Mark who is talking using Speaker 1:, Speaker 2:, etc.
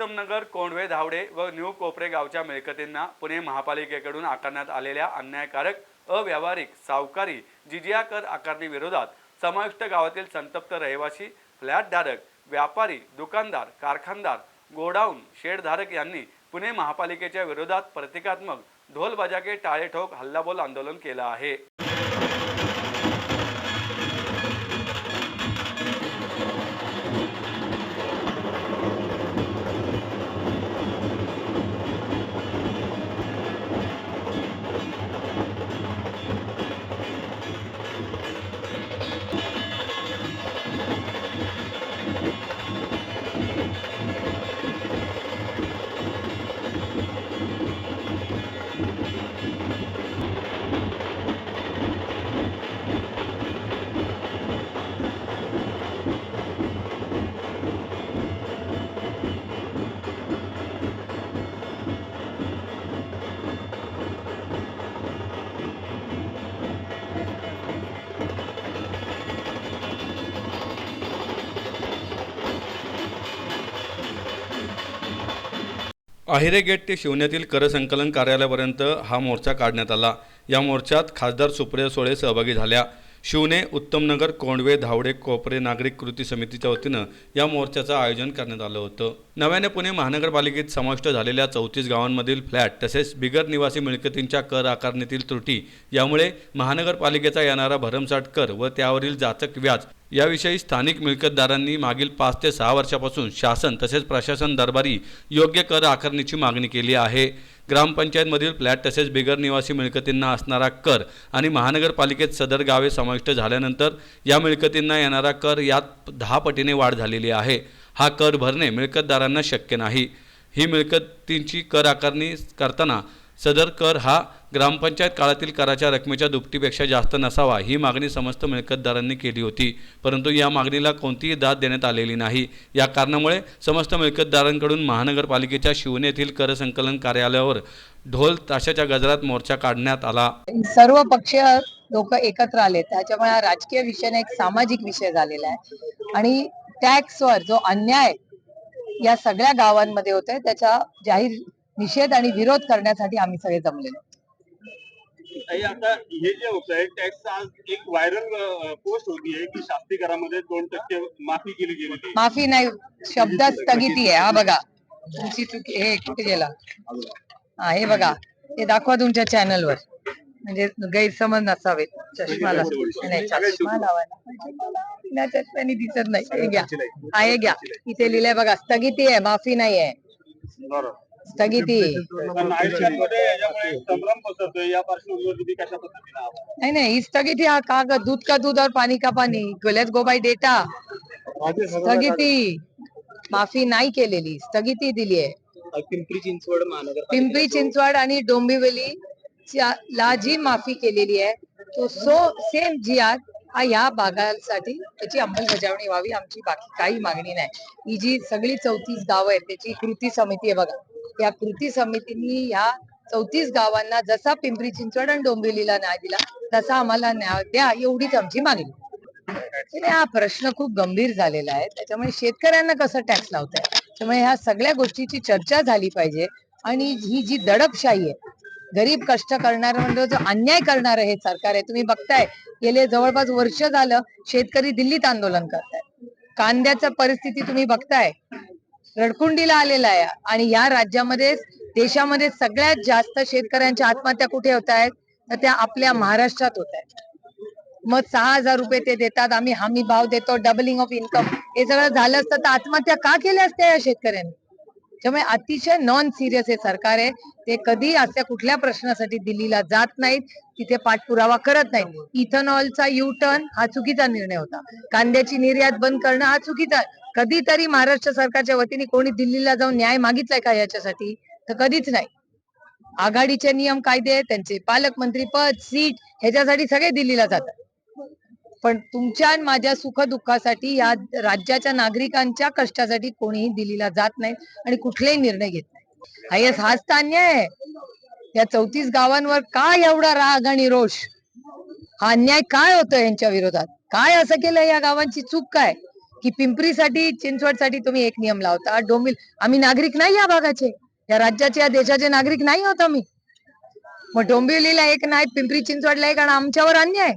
Speaker 1: उत्तमनगर कोंडवे धावडे व न्यू कोपरे गावच्या मिळकतींना पुणे महापालिकेकडून आकारण्यात आलेल्या अन्यायकारक अव्यावहारिक सावकारी जिजिया कर आकारणीविरोधात समाविष्ट गावातील संतप्त रहिवासी फ्लॅटधारक व्यापारी दुकानदार कारखानदार गोडाऊन शेडधारक यांनी पुणे महापालिकेच्या विरोधात प्रतिकात्मक ढोलबजाके टाळेठोक टाळे ठोक हल्लाबोल आंदोलन केलं आहे. अहिरे गेट ते शिवण्यातील कर संकलन कार्यालयापर्यंत हा मोर्चा काढण्यात आला. या मोर्चात खासदार सुप्रिया सोळे सहभागी झाल्या. शिवने उत्तमनगर कोंडवे धावडे कोपरे नागरिक कृती समितीच्या वतीनं या मोर्चाचं आयोजन करण्यात आलं होतं. नव्याने पुणे महानगरपालिकेत समाविष्ट झालेल्या चौतीस गावांमधील फ्लॅट तसेच बिगर निवासी मिळकतींच्या कर आकारणीतील त्रुटी यामुळे महानगरपालिकेचा येणारा भरमसाठ कर व त्यावरील जाचक व्याज याविषयी स्थानिक मिळकतदारांनी मागील पाच ते सहा वर्षापासून शासन तसेच प्रशासन दरबारी योग्य कर आकारणीची मागणी केली आहे. ग्रामपंचायतमधील फ्लॅट तसेच बिगर निवासी मिळकतींना असणारा कर आणि महानगरपालिकेत सदर गावे समाविष्ट झाल्यानंतर या मिळकतींना येणारा कर यात दहा पटीने वाढ झालेली आहे. हा कर भरणे मिळकतदारांना शक्य नाही. ही मिळकतींची कर आकारणी करताना सदर कर हा ग्रामपंचायत काळातील कराच्या रकमेच्या दुपटीपेक्षा जास्त नसावा ही मागणी समस्त मिळकतदारांनी केली होती. परंतु या मागणीला कोणतीही दाद देण्यात आलेली नाही. या कारणामुळे समस्त मिळकतदारांकडून महानगरपालिकेच्या शिवणे येथील कर संकलन कार्यालयावर ढोल ताशाच्या गजरात मोर्चा काढण्यात आला.
Speaker 2: सर्व पक्षीय लोक एकत्र आले. त्याच्यामुळे हा राजकीय विषय एक सामाजिक विषय झालेला आहे. आणि टॅक्सवर जो अन्याय या सगळ्या गावांमध्ये होतोय त्याचा जाहीर निषेध आणि विरोध करण्यासाठी आम्ही सगळे जमलेलो
Speaker 3: आता हे जे होत आहे टॅक्स आज एक व्हायरल पोस्ट होती आहे की शास्ती करामध्ये दोन टक्के माफी केली आहे.
Speaker 2: माफी नाही शब्द स्थगिती आहे. हा बघा. तुमची चुकी हे कुठे गेला? हा हे बघा. हे दाखवा तुमच्या चॅनलवर म्हणजे गैरसमज नसावेत. चष्मा लावा. नाही चष्मा लावायला चष्म्याने दिसत नाही. हे घ्या. हा हे घ्या. इथे लिहिलंय बघा स्थगिती आहे माफी नाही आहे
Speaker 3: बरोबर
Speaker 2: स्थगिती
Speaker 3: पण?
Speaker 2: नाही नाही ही स्थगिती हा कागद दूध का दूध और पानी का पानी लेट्स गो बाय डेटा. स्थगिती माफी नाही केलेली. स्थगिती दिली आहे?
Speaker 4: पिंपरी चिंचवड महानगर
Speaker 2: पिंपरी चिंचवड आणि डोंबिवली च्या- ला जी माफी केलेली आहे तो सो सेम जी आर हा या भागासाठी त्याची अंमलबजावणी व्हावी आमची बाकी काही मागणी नाही. ही जी सगळी चौतीस गावं आहेत त्याची कृती समिती आहे बघा. या कृती समितींनी या चौतीस गावांना जसा पिंपरी चिंचवड आणि डोंबिवलीला न्याय दिला तसा आम्हाला न्याय द्या एवढीच आमची मागणी. हा प्रश्न खूप गंभीर झालेला आहे. त्याच्यामुळे शेतकऱ्यांना कसं टॅक्स लावताय? त्यामुळे ह्या सगळ्या गोष्टीची चर्चा झाली पाहिजे. आणि ही जी दडपशाही आहे गरीब कष्ट करणाऱ्यांवर जो अन्याय करणार हे सरकार आहे तुम्ही बघताय गेले जवळपास वर्ष झालं शेतकरी दिल्लीत आंदोलन करताय कांद्याचं परिस्थिती तुम्ही बघताय रडकुंडीला आलेला आहे. आणि या राज्यामध्ये देशामध्ये सगळ्यात जास्त शेतकऱ्यांच्या आत्महत्या कुठे होत आहेत? तर त्या आपल्या महाराष्ट्रात होत आहेत. मग सहा हजार रुपये ते देतात आम्ही हमी भाव देतो डबलिंग ऑफ इन्कम हे सगळं झालं असतं तर आत्महत्या का केल्या असत्या या शेतकऱ्यांनी? त्यामुळे अतिशय नॉन सिरियस हे सरकार आहे. ते कधी असल्या कुठल्या प्रश्नासाठी दिल्लीला जात नाहीत. तिथे पाठपुरावा करत नाहीत. इथेनॉलचा यू टर्न हा चुकीचा निर्णय होता. कांद्याची निर्यात बंद करणं हा चुकीचा कधीतरी महाराष्ट्र सरकारच्या वतीने कोणी दिल्लीला जाऊन न्याय मागितलाय का याच्यासाठी? तर कधीच नाही. आघाडीचे नियम कायदे त्यांचे पालकमंत्री पद सीट ह्याच्यासाठी सगळे दिल्लीला जातात. पण तुमच्या माझ्या सुख दुःखासाठी या राज्याच्या नागरिकांच्या कष्टासाठी कोणीही दिल्लीला जात नाही आणि कुठलेही निर्णय घेत नाही. हा yes, हाच तर अन्याय आहे. या चौतीस गावांवर का एवढा राग आणि रोष? हा अन्याय काय होतो यांच्या विरोधात? काय असं केलं या गावांची चूक काय? की पिंपरीसाठी चिंचवडसाठी तुम्ही एक नियम लावता. डोंबिल आम्ही नागरिक नाही या भागाचे. या राज्याचे या देशाचे नागरिक नाही होत आम्ही. मग डोंबिवलीला एक नाही पिंपरी चिंचवडला एक आणि आमच्यावर अन्याय.